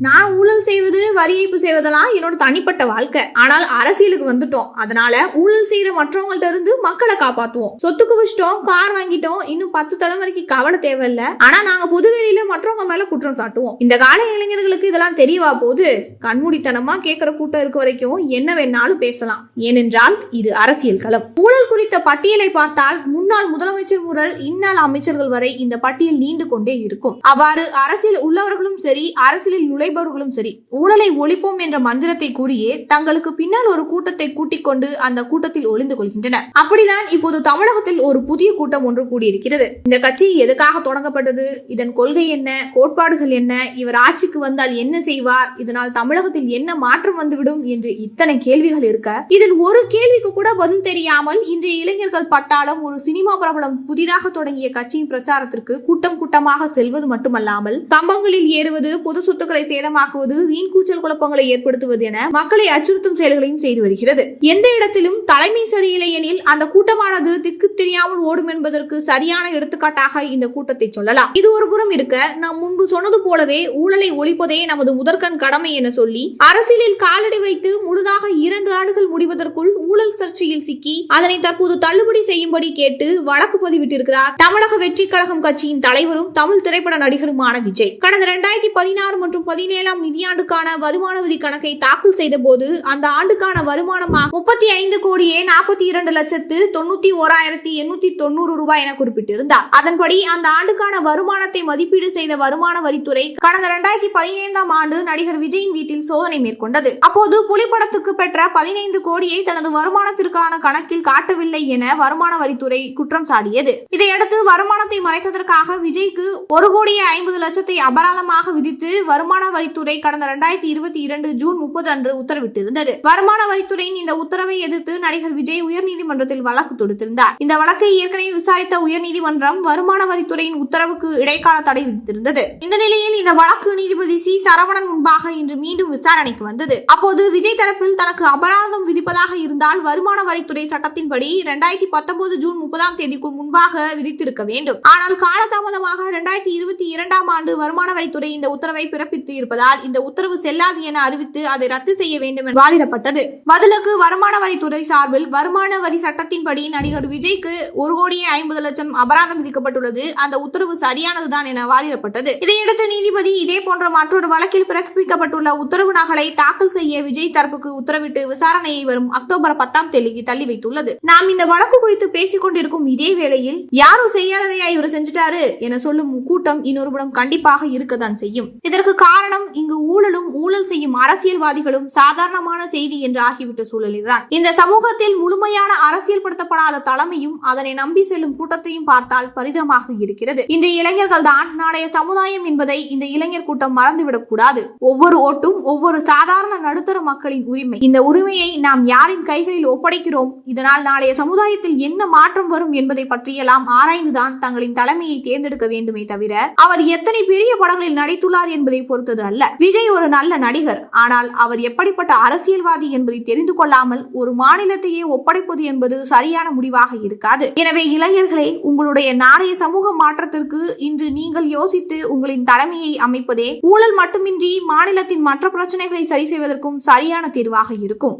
நான் ஊழல் செய்வது வரி ஏய்ப்பு செய்வதெல்லாம் என்னோட தனிப்பட்ட வாழ்க்கை. ஆனால் அரசியலுக்கு வந்துட்டோம். அதனால ஊழல் செய்யற மற்றவங்கள்ட்ட இருந்து மக்களை காப்பாத்துவோம். சொத்துக்கு வச்சிட்டோம் கார் வாங்கிட்டோம். இன்னும் பத்து தலைமுறைக்கு கவலை தேவையில்ல. ஆனா நாங்க புதுவெளியில மற்றவங்க மேல குற்றம் சாட்டுவோம். இந்த கால இளைஞர்களுக்கு இதெல்லாம் தெரியவா போது கண்மூடித்தனமா கேட்கிற கூட்டம் இருக்க வரைக்கும் என்ன வேணாலும் பேசலாம். ஏனென்றால் இது அரசியல் களம். ஊழல் குறித்த பட்டியலை பார்த்தால் முன்னாள் முதலமைச்சர் முதல் இந்நாள் அமைச்சர்கள் வரை இந்த பட்டியல் நீண்டு கொண்டே இருக்கும். அவ்வாறு அரசியல் உள்ளவர்களும் சரி அரசியலில் நுழைபவர்களும் சரி ஊழலை ஒழிப்போம் என்ற மந்திரத்தை கூறியே தங்களுக்கு பின்னால் ஒரு கூட்டத்தை கூட்டிக் கொண்டு அந்த கூட்டத்தில் ஒளிந்து கொள்கின்றனர். அப்படிதான் இப்போது தமிழகத்தில் ஒரு புதிய கூட்டம் ஒன்று கூடியிருக்கிறது. இந்த கட்சி எதுக்காக தொடங்கப்பட்டது? இதன் கொள்கை என்ன? கோட்பாடுகள் என்ன? இவர் ஆட்சிக்கு வந்தால் என்ன செய்வார்? இதனால் தமிழகத்தில் என்ன மாற்றம் வந்துவிடும் என்று இத்தனை கேள்விகள் இருக்க இதில் ஒரு கேள்விக்கு கூட பதில் தெரியாமல் இன்றைய இளைஞர்கள் பட்டாளம் ஒரு சினிமா பிரபலம் புதிதாக தொடங்கிய கட்சியின் பிரச்சாரத்திற்கு கூட்டம் கூட்டமாக செல்வது மட்டுமல்லாமல் கம்பங்களில் ஏறுவது பொது சொத்துக்களை சேதமாக்குவது வீண் கூச்சல் குழப்பங்களை ஏற்படுத்துவது என மக்களை அச்சுறுத்தும் செயல்களையும் செய்து வருகிறது. எந்த இடத்திலும் தலைமை சரியில்லை எனில் அந்த கூட்டமானது திக்கு தெரியாமல் ஓடும் என்பதற்கு சரியான எடுத்துக்காட்டாக இந்த கூட்டத்தை சொல்லலாம். இது ஒரு புறம் இருக்க நாம் முன்பு சொன்னது போலவே ஊழலை ஒழிப்பதே நமது முதற்கண் கடமை என சொல்லி அரசியலில் காலடி வைத்து முழுதாக இரண்டு ஆண்டுகள் முடிவதற்குள் ஊழல் சர்ச்சையில் சிக்கி அதனை தற்போது தள்ளுபடி செய்யும்படி கேட்டு வழக்கு பதிவிட்டிருக்கிறார். தமிழக வெற்றி கழகம் கட்சியின் தலைவரும் தமிழ் திரைப்பட நடிகருமான விஜய். கடந்த இரண்டாயிரத்தி பதினாறு மற்றும் பதினேழாம் நிதியாண்டுக்கான வருமான வரி கணக்கை தாக்கல் செய்த போது அந்த ஆண்டுக்கான வருமானமாக முப்பத்தி ஐந்து கோடியே நாற்பத்தி இரண்டு லட்சத்து தொண்ணூத்தி ஓராயிரத்தி எண்ணூத்தி தொண்ணூறு ரூபாய் என குறிப்பிட்டிருந்தார். அதன்படி அந்த ஆண்டுக்கான வருமானத்தை மதிப்பீடு செய்த வருமான வரித்துறை கடந்த இரண்டாயிரத்தி பதினைந்தாம் ஆண்டு நடிகர் விஜயின் வீட்டில் சோதனை மேற்கொண்டது. அப்போது புலிப்படத்துக்கு பெற்ற பதினைந்து கோடியை தனது வருமானத்திற்கான கணக்கில் காட்டவில்லை என வருமான வரித்துறை குற்றம் சாடியது. இதையடுத்து வருமானத்தை மறைத்ததற்காக விஜய்க்கு ஒரு கோடியே ஐம்பது லட்சத்தை அபராதமாக விதித்து வருமான வரித்துறை கடந்த இரண்டாயிரத்தி இருபத்தி இரண்டு ஜூன் முப்பது அன்று உத்தரவிட்டிருந்தது. வருமான வரித்துறையின் இந்த உத்தரவை எதிர்த்து நடிகர் விஜய் உயர்நீதிமன்றத்தில் வழக்கு தொடுத்திருந்தார். இந்த வழக்கை ஏற்கனவே விசாரித்த உயர்நீதிமன்றம் வருமான வரித்துறையின் உத்தரவுக்கு இடைக்கால தடை விதித்திருந்தது. இந்த நிலையில் இந்த வழக்கு நீதிபதி சி. சரவணன் முன்பாக இன்று மீண்டும் விசாரணைக்கு வந்தது. அப்போது விஜய் தரப்பில் தனக்கு அபராதம் விதிப்பதாக இருந்தால் வருமான வரித்துறை சட்டத்தின்படி இரண்டாயிரத்தி பத்தொன்பது ஜூன் முப்பதாம் தேதிக்கு முன்பாக விதித்திருக்க வேண்டும். ஆனால் காலதாமதமாக இரண்டாயிரத்தி இருபத்தி இரண்டாம் ஆண்டு வருமான வரித்துறை இந்த உத்தரவை பிறப்பித்து இருப்பதால் இந்த உத்தரவு செல்லாது என அறிவித்து அதை ரத்து செய்ய வேண்டும் என வாதிடப்பட்டது. பதிலுக்கு வருமான வரித்துறை சார்பில் வருமான வரி சட்டத்தின்படி நடிகர் விஜய்க்கு ஒரு கோடியே ஐம்பது லட்சம் அபராதம் விதிக்கப்பட்டுள்ளது. அந்த உத்தரவு சரியானதுதான் என வாதிடப்பட்டது. இதையடுத்து நீதிபதி இதே போன்ற மற்றொரு வழக்கில் பிறப்பிக்கப்பட்டுள்ள உத்தரவு நகலை தாக்கல் செய்ய விஜய் தரப்புக்கு உத்தரவிட்டு விசாரணையை வரும் அக்டோபர் பத்தாம் தேதிக்கு தள்ளி வைத்துள்ளது. நாம் இந்த வழக்கு குறித்து பேசிக் கொண்டிருக்கும் இதே வேளையில் யாரும் செய்யாததையா இவர் செஞ்சுட்டாரு என சொல்லும் கூட்டம் இன்னொரு புறம் கண்டிப்பாக இருக்கத்தான் செய்யும். இதற்கு காரணம் இங்கு ஊழலும் ஊழல் செய்யும் அரசியல்வாதிகளும் சாதாரணமான செய்தி என்று ஆகிவிட்ட சூழலில்தான். இந்த சமூகத்தில் முழுமையான அரசியல்படுத்தப்படாத தலைமையும் அதனை நம்பி செல்லும் கூட்டத்தையும் பார்த்தால் பரிதமாக இருக்கிறது. இன்றைய இளைஞர்கள் தான் நாளைய சமுதாயம் என்பதை இந்த இளைஞர் கூட்டம் மறந்துவிடக் கூடாது. ஒவ்வொரு ஓட்டும் ஒவ்வொரு சாதாரண நடுத்தர மக்களின் உரிமை. இந்த உரிமையை நாம் யாரின் கைகளில் ஒப்படைக்கிறோம்? இதனால் நாளைய சமுதாயத்தில் என்ன மாற்றம் வரும்? வரும் என்பதை பற்றியெல்லாம் ஆராய்ந்துதான் தங்களின் தலைமையை தேர்ந்தெடுக்க வேண்டுமே தவிர அவர் எத்தனை பெரிய படங்களில் நடித்துள்ளார் என்பதை பொறுத்தது அல்ல. விஜய் ஒரு நல்ல நடிகர். ஆனால் அவர் எப்படிப்பட்ட அரசியல்வாதி என்பதை தெரிந்து கொள்ளாமல் ஒரு மாநிலத்தையே ஒப்படைப்பது என்பது சரியான முடிவாக இருக்காது. எனவே இளைஞர்களே உங்களுடைய நாளைய சமூக மாற்றத்திற்கு இன்று நீங்கள் யோசித்து உங்களின் தலைமையை அமைப்பதே ஊழல் மட்டுமின்றி மாநிலத்தின் மற்ற பிரச்சனைகளை சரி செய்வதற்கும் சரியான தீர்வாக இருக்கும்.